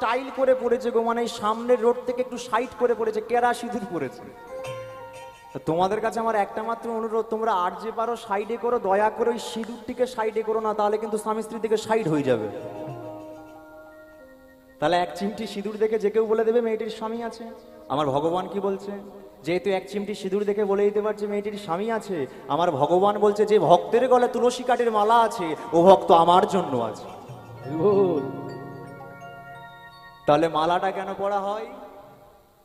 Style করে পড়েছে গো মানে সামনের রোড থেকে একটু সাইড করে পড়েছে, কেরা সিঁদুর পড়েছে? তোমাদের কাছে আমার একটা মাত্র অনুরোধ, তোমরা আর যে পারো সাইডে করো, দয়া করে ওই সিঁদুরটিকে সাইডে করো না, তাহলে কিন্তু স্বামী স্ত্রী থেকে সাইড হয়ে যাবে। তাহলে এক চিমটি সিঁদুর দেখে যে কেউ বলে দেবে, মেয়েটির স্বামী আছে। আমার ভগবান কি বলছে? যেহেতু এক চিমটি সিঁদুর দেখে বলে দিতে পারছে, মেয়েটির স্বামী আছে। আমার ভগবান বলছে, যে ভক্তের গলে তুলসী কাঠের মালা আছে, ও ভক্ত আমার জন্য আছে। তাহলে মালাটা কেন পড়া হয়?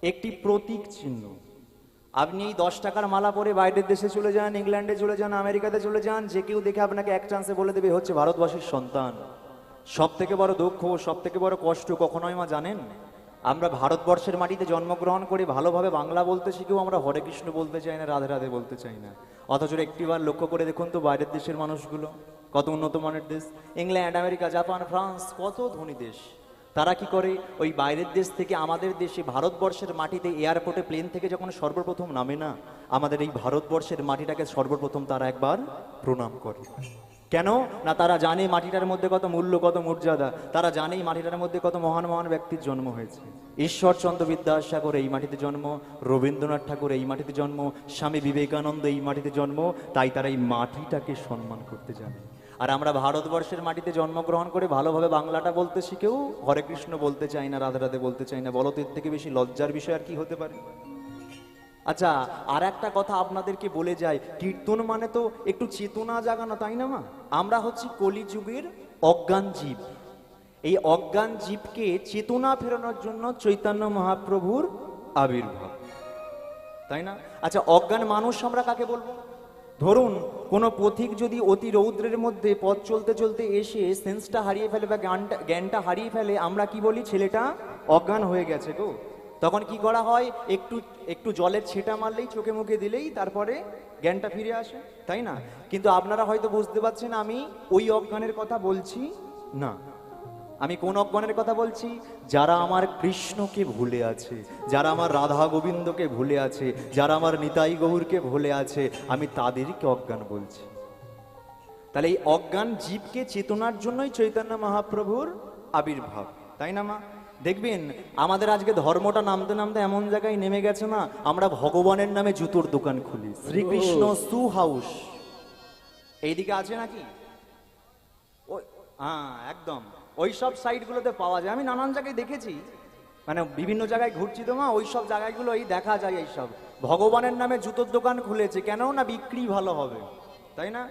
একটি প্রতীক চিহ্ন। আপনি এই দশ টাকার মালা পরে বাইরের দেশে চলে যান, ইংল্যান্ডে চলে যান, আমেরিকাতে চলে যান, যে কেউ দেখে আপনাকে এক চান্সে বলে দেবে হচ্ছে ভারতবর্ষের সন্তান। সব থেকে বড় দুঃখ সব থেকে বড় কষ্ট কখনোই মা জানেন? আমরা ভারতবর্ষের মাটিতে জন্মগ্রহণ করে ভালোভাবে বাংলা বলতে শিখেও আমরা হরে কৃষ্ণ বলতে চাই না, রাধে রাধে বলতে চাই না। অথচ একটিবার লক্ষ্য করে দেখুন তো বাইরের দেশের মানুষগুলো, কত উন্নত মানের দেশ। ইংল্যান্ড, আমেরিকা, জাপান, ফ্রান্স, কত ধনী দেশ। তারা কি করে? ওই বাইরের দেশ থেকে আমাদের দেশে ভারতবর্ষের মাটিতে এয়ারপোর্টে প্লেন থেকে যখন সর্বপ্রথম নামে না, আমাদের এই ভারতবর্ষের মাটিটাকে সর্বপ্রথম তারা একবার প্রণাম করে। কেন? না, তারা জানে মাটিটার মধ্যে কত মূল্য, কত মর্যাদা। তারা জানে মাটিটার মধ্যে কত মহান মহান ব্যক্তির জন্ম হয়েছে। ঈশ্বরচন্দ্র বিদ্যাসাগর, এই মাটিতে জন্ম। রবীন্দ্রনাথ ঠাকুর, এই মাটিতে জন্ম। স্বামী বিবেকানন্দ, এই মাটিতে জন্ম। তাই তারা এই মাটিটাকে সম্মান করতে জানে। আর আমরা ভারতবর্ষের মাটিতে জন্মগ্রহণ করে ভালোভাবে বাংলাটা বলতে শিখেও হরে কৃষ্ণ বলতে চাই না, রাধে রাধে বলতে চাই না। বলো তো এর থেকে বেশি লজ্জার বিষয় আর কি হতে পারে? আচ্ছা আর একটা কথা আপনাদেরকে বলে যায় কীর্তন মানে তো একটু চেতনা জাগানো, তাই না মা? আমরা হচ্ছি কলিযুগের অজ্ঞান জীব। এই অজ্ঞান জীবকে চেতনা ফেরানোর জন্য চৈতন্য মহাপ্রভুর আবির্ভাব। তাই না? আচ্ছা অজ্ঞান মানুষ আমরা কাকে বলব? ধরুন, কোনো পথিক যদি অতি রৌদ্রের মধ্যে পথ চলতে চলতে এসে সেন্সটা হারিয়ে ফেলে বা জ্ঞানটা জ্ঞানটা হারিয়ে ফেলে, আমরা কি বলি ছেলেটা? অজ্ঞান হয়ে গেছে গো। তখন কি করা হয়? একটু একটু জলের ছেটা মারলেই, চোখে মুখে দিলেই তারপরে জ্ঞানটা ফিরে আসে, তাই না? কিন্তু আপনারা হয়তো বুঝতে পারছেন আমি ওই অজ্ঞানের কথা বলছি না। আমি কোন অজ্ঞানের কথা বলছি? যারা আমার কৃষ্ণকে ভুলে আছে, যারা আমার রাধা গোবিন্দকে ভুলে আছে, যারা আমার নিতাই গৌরকে ভুলে আছে, আমি তাদেরকে অজ্ঞান বলছি। তাহলে এই অজ্ঞান জীবকে চেতনার জন্যই চৈতন্য মহাপ্রভুর আবির্ভাব, তাই না মা? দেখবেন আমাদের আজকে ধর্মটা নামতে নামতে এমন জায়গায় নেমে গেছে না আমরা ভগবানের নামে জুতোর দোকান খুলি। Shrikrishna shoe house. এইদিকে আছে নাকি? হ্যাঁ একদম। ওই সব সাইটগুলোতে পাওয়া যায়। আমি নানান জায়গায় দেখেছি। মানে বিভিন্ন জায়গায় ঘুরছি তো মা ওই সব জায়গাগুলো এই দেখা যায় এইসব। ভগবানের নামে জুতোর দোকান খুলেছে কেন না বিক্রি ভালো হবে? তাই না?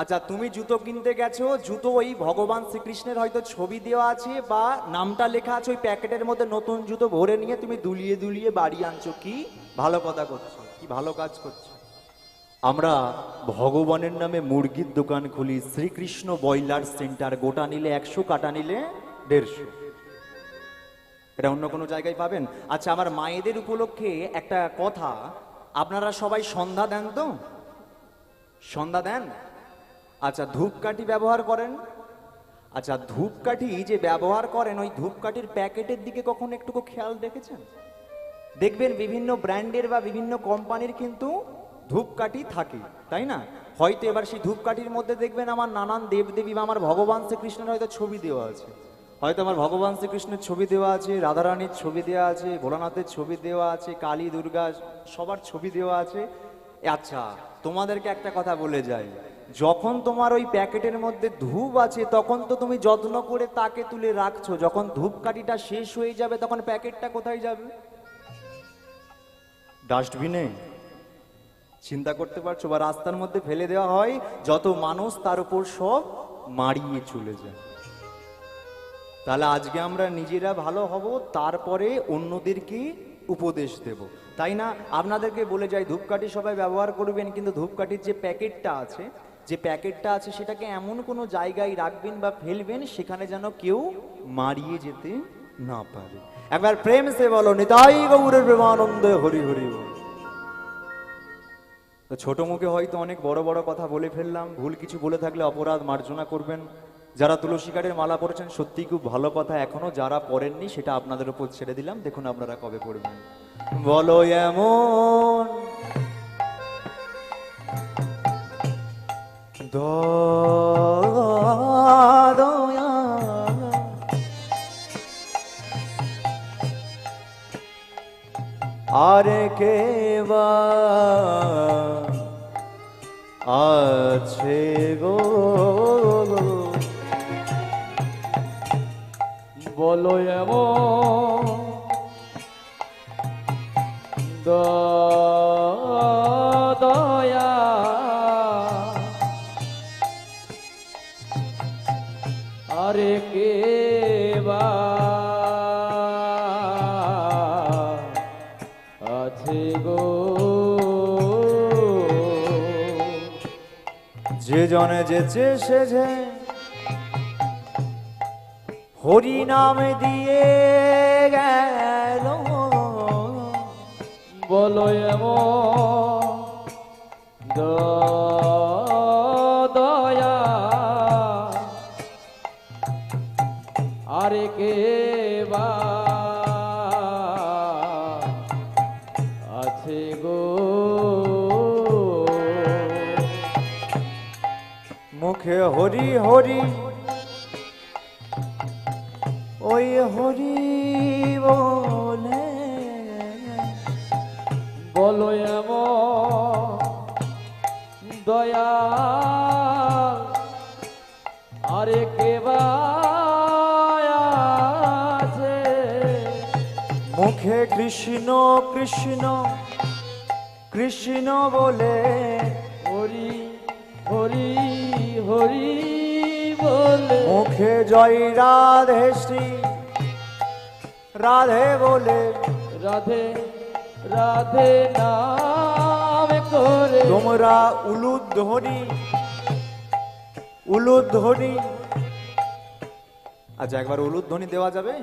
আচ্ছা তুমি জুতো কিনতে গেছো, জুতো ওই ভগবান শ্রীকৃষ্ণের হয়তো ছবি দেওয়া আছে বা নামটা লেখা আছে ওই প্যাকেটের মধ্যে নতুন জুতো ভরে নিয়ে তুমি দুলিয়ে দুলিয়ে বাড়ি আনছো। কি ভালো কথা করছ, কি ভালো কাজ করছ। আমরা ভগবানের নামে মুরগির দোকান খুলি, শ্রীকৃষ্ণ বয়লার সেন্টার, গোটা নিলে একশো, কাটা নিলে দেড়শো। এটা অন্য কোনো জায়গায় পাবেন? আচ্ছা আমার মায়েদের উপলক্ষে একটা কথা, আপনারা সবাই সন্ধ্যা দেন তো? সন্ধ্যা দেন? আচ্ছা ধূপকাঠি ব্যবহার করেন? আচ্ছা ধূপকাঠি যে ব্যবহার করেন, ওই ধূপকাঠির প্যাকেটের দিকে কখনো একটুকু খেয়াল রেখেছেন দেখবেন বিভিন্ন ব্র্যান্ডের বা বিভিন্ন কোম্পানির কিন্তু ধূপকাঠি থাকে, তাই না? হয়তো এবার সেই ধূপকাঠির মধ্যে দেখবেন আমার নানান দেবদেবী বা আমার ভগবান শ্রীকৃষ্ণের হয়তো ছবি দেওয়া আছে। হয়তো আমার ভগবান শ্রীকৃষ্ণের ছবি দেওয়া আছে, রাধারানীর ছবি দেওয়া আছে, ভোলানাথের ছবি দেওয়া আছে কালী দুর্গা সবার ছবি দেওয়া আছে। আচ্ছা তোমাদেরকে একটা কথা বলে যাই। যখন তোমার ওই প্যাকেটের মধ্যে ধূপ আছে, তখন তো তুমি যত্ন করে তাকে তুলে রাখছো। যখন ধূপকাঠিটা শেষ হয়ে যাবে, তখন প্যাকেটটা কোথায় যাবে? ডাস্টবিনে চিন্তা করতে পারছ বা রাস্তার মধ্যে ফেলে দেওয়া হয়, যত মানুষ তার উপর সব মারিয়ে চলে যায়। তাহলে আজকে আমরা নিজেরা ভালো হব, তারপরে অন্যদেরকে উপদেশ দেব। তাই না? আপনাদেরকে বলে যাই, ধূপকাঠি সবাই ব্যবহার করবেন, কিন্তু ধূপকাঠির যে প্যাকেটটা আছে যে প্যাকেটটা আছে সেটাকে এমন কোনো জায়গায় রাখবেন বা ফেলবেন, সেখানে যেন কেউ মারিয়ে যেতে না পারে। একবার প্রেম সে বলো, নিতাই গৌরের প্রেমানন্দে হরি হরি তো ছোট মুখে হয়তো অনেক বড় বড় কথা বলে ফেললাম, ভুল কিছু বলে থাকলে অপরাধ মার্জনা করবেন। যারা তুলসী কাঠের মালা পড়েছেন সত্যি খুব ভালো কথা, এখনও যারা পড়েননি সেটা আপনাদের উপর ছেড়ে দিলাম। দেখুন আপনারা কবে পড়বেন। বলো এমন আরে কেবা আছে গো? বলো এমন দা যে জনে যেচে সেঝে হরি নাম দিয়ে গেল। বলো এমন দয়া আরে কে বা মুখে হরি হরি, ওই হরি বলে, বলো দয়া আরে কে বা আছে? মুখে কৃষ্ণ কৃষ্ণ কৃষ্ণ বলে, হরি হরি হরি বলে। মুখে জয় রাধে শ্রী। রাধে বলে। রাধে রাধে নাম করে। তোমরা উলুধ্বনি উলুধ্বনি আচ্ছা একবার উলুধ্বনি দেওয়া যাবে?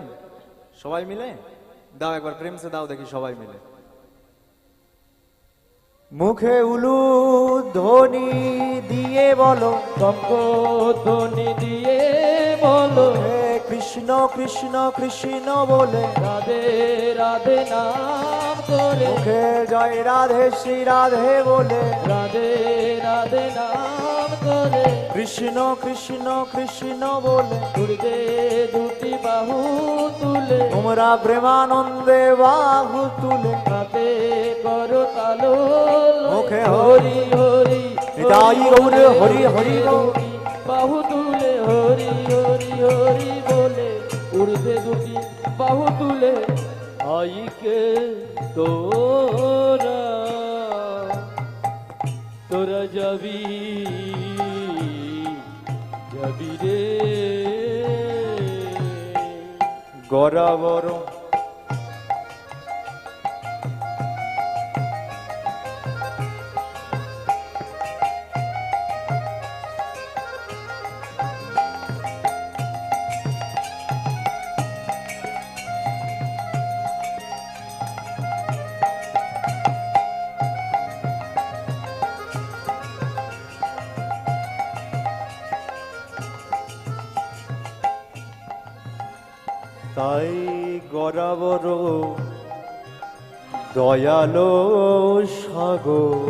সবাই মিলে? দাও একবার প্রেম সে দাও দেখি সবাই মিলে। মুখে উলুধ্বনি দিয়ে বলো শঙ্খ ধ্বনি দিয়ে বলো। হে কৃষ্ণ কৃষ্ণ কৃষ্ণ বলে। রাধে রাধে নাম করে। মুখে জয় রাধে শ্রী রাধে বলে। রাধে রাধে নাম করে। কৃষ্ণ কৃষ্ণ কৃষ্ণ বলে। দুর্গে দুটি বাহু তুলে। তোমরা প্রেমানন্দে বাহু তুলে। হাতে করো তালো মুখে হরি হরি নিতাই গৌর হরি হরি গৌর। বাহু তুলে হরি হরি হরি বলে। উর্ধে দুটি বাহু তুলে। আইকে তোরা তোরা যাবি যাবি রে। গরাবর তাই গরাবর দয়ালো সাগর।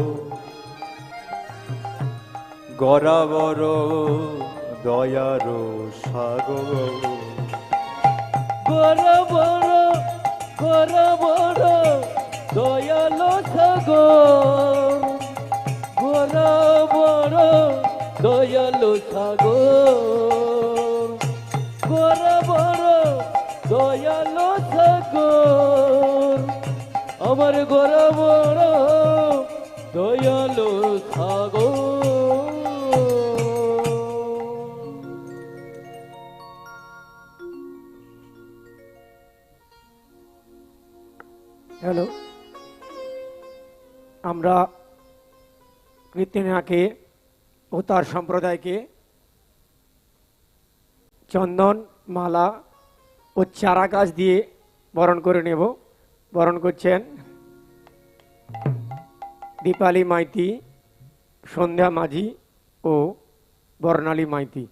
গরাবর দয়ারো সাগর। বড় বড় দয়ালো সাগর। বড় দয়ালো সাগর। আমার গড় বড় দয়ালো হ্যালো, আমরা কীর্তনাকে ও তার সম্প্রদায়কে চন্দন, মালা ও চারা গাছ দিয়ে বরণ করে নেব। বরণ করছেন দীপালি মাইতি সন্ধ্যা মাঝি ও বর্ণালী মাইতি।